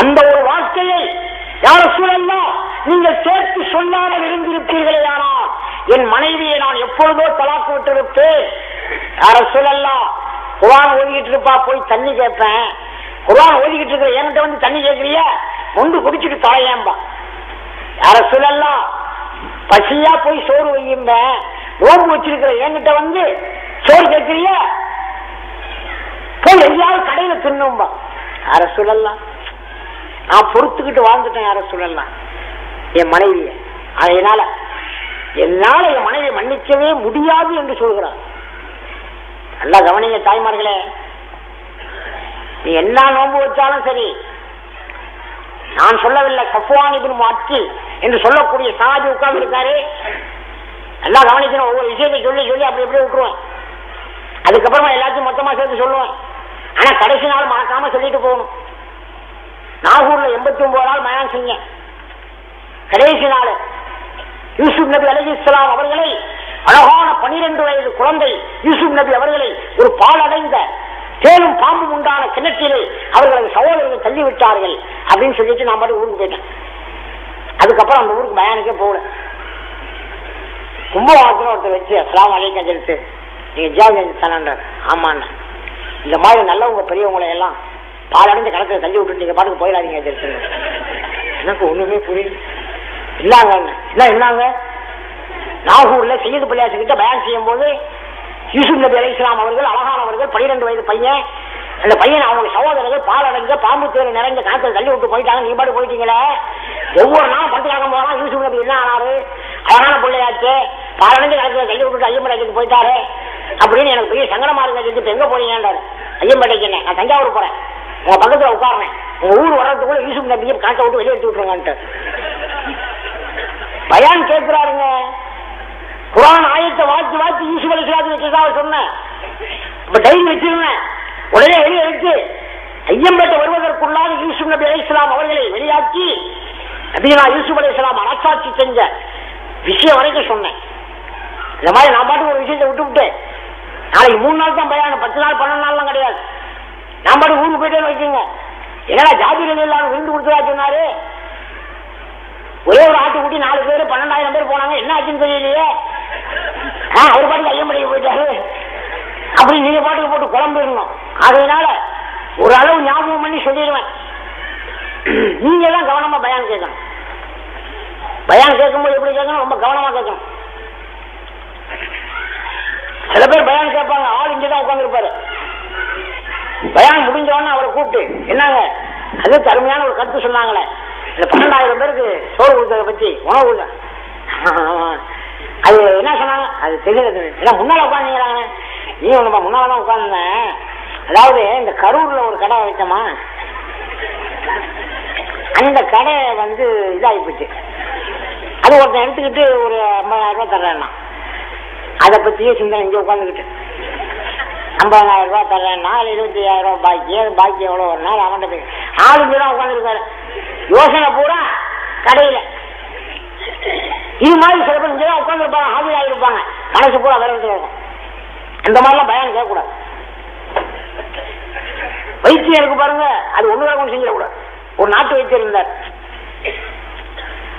அந்த ஒரு வார்த்தையை யார சூழல்லாம் நீங்கள் சேர்த்து சொல்லாமல் இருந்திருப்பீர்களே ஆனால் என் மனைவியை நான் எப்பொழுதோ தலாக்கு விட்டிருப்பேன் யார சூழல்லாம் குரான் ஓதிக்கிட்டு இருப்பா போய் தண்ணி கேட்பேன் குரான் ஓதிக்கிட்டு இருக்கிற என்கிட்ட வந்து தண்ணி கேட்கறியா? ஒன்று குடிச்சிட்டு தலையேம்பா. யார சூழல்லாம் பசியா போய் சோறு வையும்ப. ஓம்பு வச்சிருக்கிற என்கிட்ட வந்து சோறு கேட்கறியா? போய் எங்கேயாவது கடையில தின்னும்பா. யார சூழல்லாம் நான் பொறுத்துக்கிட்டு வாழ்ந்துட்டேன் யார சொல்லலாம். என் மனைவிய அதனால என்னால என் மனைவியை மன்னிக்கவே முடியாது என்று சொல்கிறார். நல்லா கவனிங்க தாய்மார்களே. நீ என்ன நோன்பு வச்சாலும் சரி நான் சொல்லவில்லை சஃப்வான் இப்னு என்று சொல்லக்கூடிய சாதி உட்கார்ந்து இருக்காரு நல்லா கவனிக்கணும் ஒவ்வொரு விஷயத்தை சொல்லி சொல்லி அப்படி எப்படி விட்டுருவேன் அதுக்கப்புறமா எல்லாத்தையும் மொத்தமா சேர்த்து சொல்லுவேன் ஆனா கடைசி நாள் மறக்காம சொல்லிட்டு போகணும். நாகூர்ல எண்பத்தி ஒன்பது நாள் மயானம் செஞ்சேன் கடைசி நாள். யூசுப் நபி அலி இஸ்லாம் அவர்களை அழகான பனிரெண்டு வயது குழந்தை யூசுப் நபி அவர்களை ஒரு பாலடைந்த தேனும் பாம்பும் உண்டான கிணற்றிலே அவர்களது சகோதரர்கள் தள்ளி விட்டார்கள் அப்படின்னு சொல்லிட்டு நான் பாட்டு ஊருக்கு போயிட்டேன். அதுக்கப்புறம் அந்த ஊருக்கு பயானுக்கே போகல. கும்பகோணத்துல ஒருத்தர் வச்சு அஸ்லாம் அலைக்கம் சொல்லிட்டு நீங்க ஜாதி ஆமாண்ணா. இந்த மாதிரி நல்லவங்க பெரியவங்களை எல்லாம் பாலடைஞ்ச கணக்கில் தள்ளி விட்டு நீங்க பாட்டுக்கு போயிடாதீங்க சொல்லிட்டு எனக்கு ஒண்ணுமே புரியல. இல்லாங்க என்ன இல்லாங்க? நாகூர்ல செய்யது பிள்ளையாசு கிட்ட பயன் செய்யும் போது யூசுப் நபி அலி இஸ்லாம் அவர்கள் அழகானவர்கள் பனிரெண்டு வயது பையன். அந்த பையன் அவங்க சகோதரர்கள் பாலடைஞ்ச பாம்பு தேர் நிறைஞ்ச கணக்கில் தள்ளி விட்டு போயிட்டாங்க. நீ பாட்டு போயிட்டீங்களே? ஒவ்வொரு நாளும் பத்து காலம் போனா யூசுப் நபி என்ன ஆனாரு? அழகான பிள்ளையாச்சு பாலடைஞ்ச கணக்கில் தள்ளி விட்டுட்டு ஐயம்பேட்டைக்கு போயிட்டாரு. அப்படின்னு எனக்கு பெரிய சங்கடமா இருந்தது எங்க போறீங்கன்றாரு ஐயம்பேட்டைக்கு நான் தஞ்சாவூர் போறேன். உங்க பக்கத்துல உட்காருனேன். உங்க ஊர் வர்றதுக்குள்ள யூசுப் நபியை கணக்கை விட்டு வெளியே எடுத்து விட்டுருங்கன்ட்டு பயான் கேட்கிறாருங்க. குரான் ஆயத்தை வாத்தி வாத்தி யூசுப் அலி இஸ்லாத்துக்கு சொன்னேன். இப்ப டைரி வச்சிருந்தேன். உடனே வெளியே எடுத்து ஐயம்பேட்டை வருவதற்குள்ளாக யூசுப் நபி அலி இஸ்லாம் அவர்களை வெளியாக்கி நபீனா யூசுப் அலி இஸ்லாம் அரசாட்சி செஞ்ச விஷயம் வரைக்கும் சொன்னேன். இந்த மாதிரி நான் பாட்டுக்கு ஒரு விஷயத்தை விட்டு விட்டேன் நாளைக்கு மூணு நாள் தான் பயானம் பத்து நாள் பன்னெண்டு நாள்லாம் கிடையாது. நான் பாட்டு ஊருக்கு போயிட்டேன்னு வைக்கோங்க என்னடா ஜாதி இல்லாம விருந்து கொடுத்ததா சொன்னாரு? ஒரே ஒரு ஆட்டுக்குட்டி நாலு பேர் பன்னெண்டாயிரம் பேர் போனாங்க. என்ன ஆச்சுன்னு தெரியலையே. ஆ, அவர் பாட்டுக்கு ஐயம்படிக்கு போயிட்டாரு. அப்படி நீங்க பாட்டுக்கு போட்டு குழம்பிடணும். அதனால ஒரு அளவு ஞாபகம் பண்ணி சொல்லிடுவேன். நீங்க தான் கவனமா பயான் கேட்கணும். பயான் கேட்கும்போது எப்படி கேட்கணும்? ரொம்ப கவனமா கேட்கணும். சில பேர் பயான் கேட்பாங்க. ஆள் இங்கதான் உட்காந்துருப்பாரு பயான் முடிஞ்ச அவரை கூப்பிட்டு என்னங்க? அது அருமையான ஒரு கருத்து சொன்னாங்களே. இந்த பன்னெண்டாயிரம் பேருக்கு சோறு கொடுத்ததை பத்தி உணவு கொடுத்த அது என்ன சொன்னாங்க? அது தெரியல ஏன்னா முன்னால உட்காந்துங்கிறாங்க நீ ஒண்ணுமா முன்னாலதான் உட்காந்துருந்தேன் அதாவது இந்த கரூர்ல ஒரு கடை வைத்தோமா? அந்த கடை வந்து இதாகி போச்சு. அது ஒருத்தன் எடுத்துக்கிட்டு ஒரு ஐம்பதாயிரம் ரூபாய் தர்றேன்னா அதை பத்தியே சிந்தனை இங்கே உட்காந்துக்கிட்டு ஐம்பதாயிரம் ரூபாய் தர்றேன். இல்லை இருபத்தி ஐயாயிரம் ரூபாய். பாக்கி அது பாக்கி எவ்வளோ? ஒரு நாள் அவன்கிட்ட போய் ஆளு இங்கே உட்காந்துருக்காரு யோசனை பூரா கடையில். இது மாதிரி சில பேர் இங்கே உட்காந்துருப்பாங்க ஹாஜர் ஆகிருப்பாங்க மனசு பூரா வேற இருக்கும் இந்த மாதிரிலாம் பயம் கேட்கக்கூடாது. வைத்தியம் இருக்கு பாருங்க. அது ஒண்ணுதான் கொண்டு செஞ்சிடக்கூடாது. ஒரு நாட்டு வைத்தியம் இருந்தார்.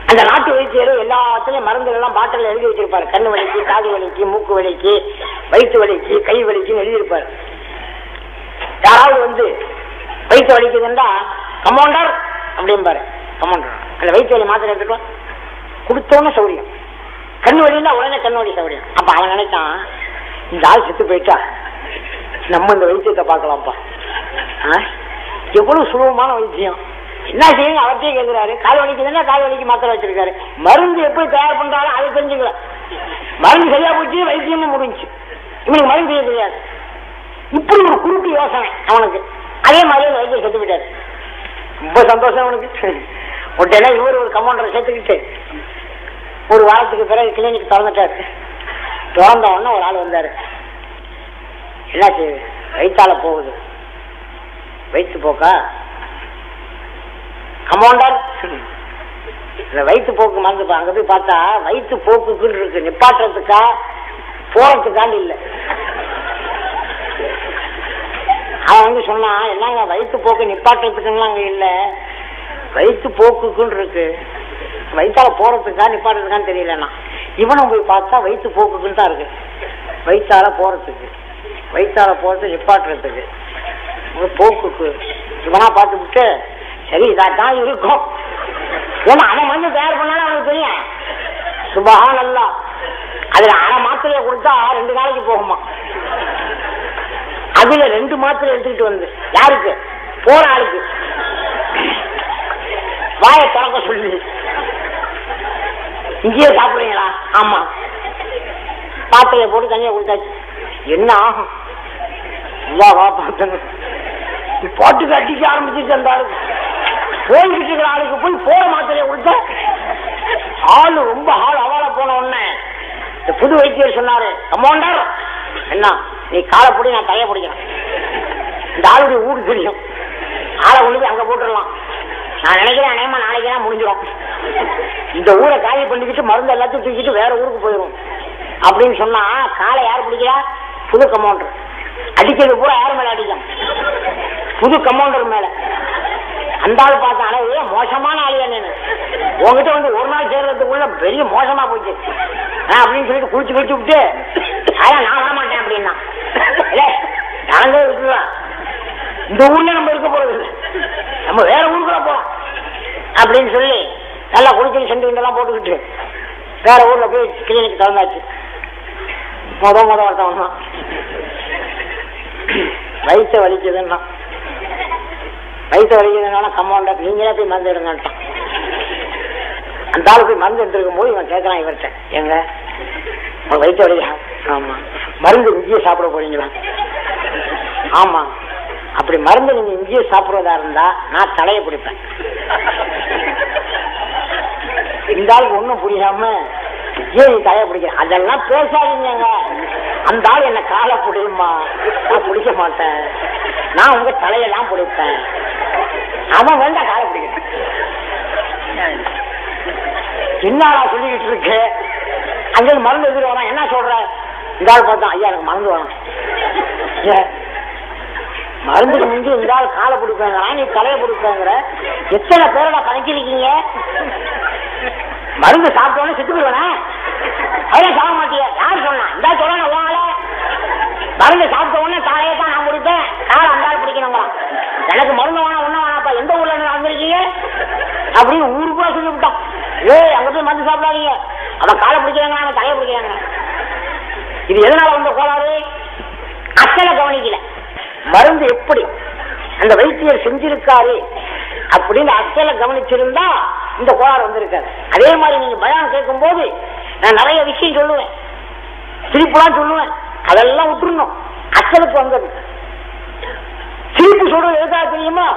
அந்த நாட்டு வைத்தியரும் எல்லாத்துலயும் மருந்துகள் எல்லாம் பாட்டில் எழுதி வச்சிருப்பாரு. கண்ணு வலிக்கு காது வலிக்கு மூக்கு வலிக்கு வயிற்று வலிக்கு கை வலிக்குன்னு எழுதியிருப்பாரு. யாராவது வந்து வயிற்று வலிக்குதுன்னா கமாண்டர் அப்படிம்பாரு. கமாண்டர் அந்த வயிற்று வலி மாத்திரை எடுத்துக்கலாம். கொடுத்தோன்னு சௌரியம். கண்ணு வலின்னா உடனே கண்ணு வலி சௌரியம். அப்ப அவன் நினைச்சான் இந்த ஆள் செத்து போயிட்டா? நம்ம இந்த வைத்தியத்தை பார்க்கலாம்ப்பா. ஆ? எவ்வளவு சுலபமான வைத்தியம். என்ன செய்யுங்க? அவர்த்தையும் கேட்கிறாரு கால் வலிக்குதுன்னா கால் வலிக்கு மாத்திரை வச்சிருக்காரு. மருந்து எப்படி தயார் பண்றாலும் அதை தெரிஞ்சுக்கலாம் மருந்து சரியா போச்சு வைத்தியமும் முடிஞ்சு. இவனுக்கு மருந்து செய்ய தெரியாது. இப்படி ஒரு குறுக்கு யோசனை அவனுக்கு. அதே மாதிரி அந்த வைத்தியம் செத்து விட்டாரு ரொம்ப சந்தோஷம் அவனுக்கு. உடனே இவர் ஒரு கமாண்டரை சேர்த்துக்கிட்டு ஒரு வாரத்துக்கு பிறகு கிளினிக் திறந்துட்டாரு. திறந்த உடனே ஒரு ஆள் வந்தாரு. என்னாச்சு? வயிற்றால போகுது. வயிற்று போக்கா? கமாண்டர் இந்த வயிற்று போக்கு மறந்து அங்க போய் பார்த்தா வயிற்று போக்குக்குன்னு இருக்கு. நிப்பாட்டுறதுக்கா போறதுக்காண்டி இல்லை. அவன் வந்து சொன்னா என்னங்க வயிற்று போக்கு நிப்பாட்டுறதுக்குன்னு அங்க இல்ல. வயிற்று போக்குக்குன்னு இருக்கு. வயிற்றால போறதுக்கா நிப்பாட்டுறதுக்கான்னு தெரியலண்ணா இவனை போய் பார்த்தா வயிற்று போக்குக்குன்னு தான் இருக்கு. வயிற்றால போறதுக்கு. வயிற்றால போறது நிப்பாட்டுறதுக்கு. போக்குக்கு. இவனா பார்த்து விட்டு சரி இதான் இருக்கும். ஏன்னா அவன் வந்து தயார் பண்ணாலும் அவனுக்கு தெரியும். சுபஹான் அல்லா அதுல அரை மாத்திரையை கொடுத்தா ரெண்டு நாளைக்கு போகுமா? அதுல ரெண்டு மாத்திரை எடுத்துக்கிட்டு வந்து. யாருக்கு? போற ஆளுக்கு. வாயை திறக்க சொல்லி. இங்கேயே சாப்பிடுறீங்களா? ஆமா. பாத்திரைய போட்டு தனியா கொடுத்தாச்சு. என்ன ஆகும்? இல்ல வா பார்த்தங்க போட்டு அடிக்க ஆரம்பிச்சிட்டு அந்த போய்கிட்டு இருக்கிற ஆளுக்கு போய் போற மாத்திரையை கொடுத்த ஆளு ரொம்ப ஆள் அவால போன உடனே புது வைத்தியர் சொன்னாரு கமாண்டர் என்ன? நீ காலை பிடி நான் தலைய பிடிக்கிறேன். இந்த ஆளுடைய ஊடு தெரியும். ஆளை கொண்டு போய் அங்க போட்டுடலாம். நான் நினைக்கிறேன் அநேகமா நாளைக்கு தான் முடிஞ்சிடும். இந்த ஊரை காலி பண்ணிக்கிட்டு மருந்து எல்லாத்தையும் தூக்கிட்டு வேற ஊருக்கு போயிடும் அப்படின்னு சொன்னா காலை யார் பிடிக்கிறா? புது கமௌண்டர். அடிக்கிறது பூரா யார் மேல அடிக்கும்? புது கமௌண்டர் மேல. அந்த ஆள் பார்த்த அளவு மோசமான ஆளு என்ன. உங்ககிட்ட வந்து ஒரு நாள் சேர்றதுக்குள்ள பெரிய மோசமா போச்சு ஆ, அப்படின்னு சொல்லிட்டு குளிச்சு குளிச்சு விட்டு அதான் நான் வரமாட்டேன் அப்படின்னா. நாங்களே விட்டுருவேன் இந்த ஊர்ல நம்ம இருக்க போறது இல்லை. நம்ம வேற ஊருக்குள்ள போறோம் அப்படின்னு சொல்லி நல்லா குளிச்சு சென்று எல்லாம் போட்டுக்கிட்டு வேற ஊர்ல போய் கிளினிக் திறந்தாச்சு. மொத மொத ஒருத்தவன் தான் வயிற்ற வலிக்குதுன்னா வயிற்று வலிக்குதுனால கம்பவுண்டர் நீங்களே போய் மருந்து எடுங்கன்ட்டான் அந்த ஆளு போய் மருந்து எடுத்துருக்கும் போது இவன் கேட்கறான் இவர்கிட்ட. எங்க வயிற்று வலியா ஆமா. மருந்து இங்கேயே சாப்பிட போறீங்களா? ஆமா. அப்படி மருந்து நீங்க இங்கேயே சாப்பிடுறதா இருந்தா நான் தலையை பிடிப்பேன். இந்த ஆளுக்கு ஒண்ணும் புரியாம ஏன் நீ தலையை பிடிக்க அதெல்லாம் பேசாதீங்க அந்த ஆள் என்ன காலை பிடிக்குமா நான் பிடிக்க மாட்டேன். நான் உங்க தலையெல்லாம் பிடிப்பேன் அவன் வேண்டாம் காலை பிடிக்கிறேன் என்னடா சொல்லிக்கிட்டு இருக்கு? அங்க மருந்து எடுத்துட்டு வரான் என்ன சொல்ற? இந்த ஆள் பார்த்தா ஐயா எனக்கு மருந்து வேணும். மருந்துக்கு முந்தி இந்த ஆள் காலை பிடிப்பாங்க நீ தலையை பிடிப்பேங்கிற எத்தனை பேரோட கணக்கிருக்கீங்க? மருந்து சாப்பிட்டோன்னு செத்து போயிடுவேனா. அதெல்லாம் சாக மாட்டியா. யார் சொன்னா இந்த சொல்ல உங்களால மருந்து சாப்பிட்ட உடனே தலையை தான் நான் கொடுத்தேன் காலை அந்த ஆள் எனக்கு மருந்து வேணாம் ஒன்றும் வேணாம்ப்பா எந்த ஊர்ல இருந்து வந்திருக்கீங்க? அப்படின்னு ஊருக்குள்ள சொல்லி விட்டோம் ஏய் அங்க போய் மருந்து சாப்பிடாதீங்க. அவன் காலை பிடிக்கிறாங்க அவன் தலையை பிடிக்கிறாங்க இது எதனால வந்த கோளாறு? அசலை கவனிக்கல. மருந்து எப்படி அந்த வைத்தியர் செஞ்சிருக்காரு அப்படின்னு அசலை கவனிச்சிருந்தா இந்த கோளாறு வந்திருக்காரு. அதே மாதிரி நீங்க பயம் கேட்கும் போது நான் நிறைய விஷயம் சொல்லுவேன். திருப்பலாம் சொல்லுவேன். அதெல்லாம் விட்டுருணும் அசலுக்கு வந்தது. சிரிப்பு சொல்றது எதுக்காக தெரியுமா?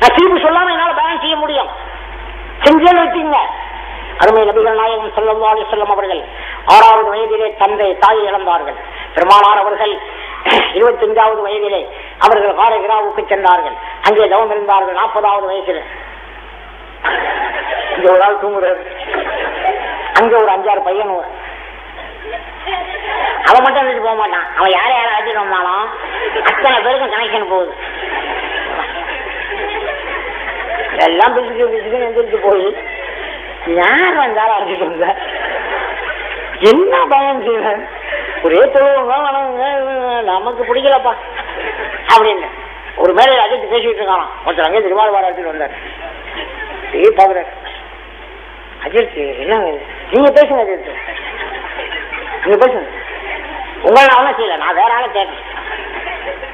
நான் சிரிப்பு சொல்லாம என்னால பயான் செய்ய முடியும். செஞ்சேன்னு வச்சுக்கோங்க. அருமை நபிகள் நாயகம் செல்லம் செல்லம் அவர்கள் ஆறாவது வயதிலே தந்தை தாயை இழந்தார்கள். பெருமானார் அவர்கள் இருபத்தஞ்சாவது வயதிலே அவர்கள் காரகிராவுக்கு சென்றார்கள். அங்கே தவம் இருந்தார்கள் நாற்பதாவது வயசில் இங்க ஒரு ஆள் தூங்குறாரு. அங்க ஒரு அஞ்சாறு பையன் அவன் மட்டும் வந்துட்டு போக மாட்டான். அவன் யாரை யாரை அழைச்சிட்டு வந்தாலும் அத்தனை பேருக்கும் கனெக்ஷன் போகுது. எல்லாம் பிசுக்கு பிசுக்குன்னு எந்திரிச்சு போய் யார் வந்தாலும் அழைச்சிட்டு வந்த? என்ன பயம் செய்வேன்? ஒரே தொழுவங்க நமக்கு பிடிக்கலப்பா. அப்படின்னு. ஒரு மேலே அழைச்சி பேசிட்டு இருக்கான் ஒருத்தர் அங்கே திருவாரூர் அழைச்சிட்டு வந்தார். ஏ பாக்குறாரு அஜித் என்ன நீங்க பேசுங்க அஜித். நீங்க பேசுங்க உங்களால செய்யல நான் வேற ஆளை கேட்டேன்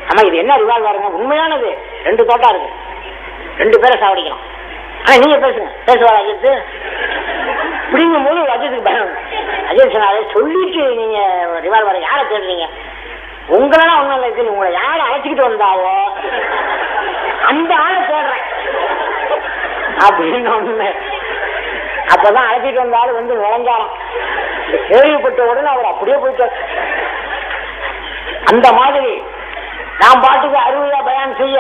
ஆமா இது என்ன ரிவால்வருங்க உண்மையானது. ரெண்டு தோட்டா இருக்கு. ரெண்டு பேரை சாவடிக்கலாம். ஆனா நீங்க பேசுங்க. பேசுவாள் அஜித்? இப்படிங்கும் போது அஜித்துக்கு பயம். அஜித் சொன்னாலே சொல்லிட்டு நீங்க ரிவால்வர் யாரை தேடுறீங்க? உங்களால ஒண்ணும் இல்லை சரி உங்களை யாரை அழைச்சிக்கிட்டு வந்தாவோ அந்த ஆளை தேடுறேன். அப்படின்னு ஒண்ணு. அப்பதான் அழைச்சிட்டு வந்தாலும் வந்து நுழைஞ்சாராம். கேள்விப்பட்ட உடனே அவர் அப்படியே போயிட்டார். அந்த மாதிரி நான் பாட்டுக்கு அறுபதா பயன் செய்ய.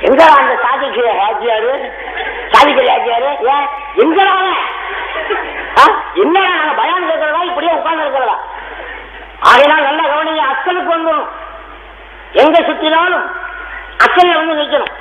எங்க அந்த சாதிக்க ஹாஜியாரு? சாதிக்கிற ஹாஜியாரு? ஏன் எங்கடா என்ன ஆ? நாங்க பயான் கேட்கறதா? இப்படியே உட்கார்ந்து இருக்கிறதா? ஆகையினால் நல்லா கவனிங்க அக்கலுக்கு வந்துடும் எங்க சுத்தினாலும் அக்கல்ல வந்து நிற்கணும்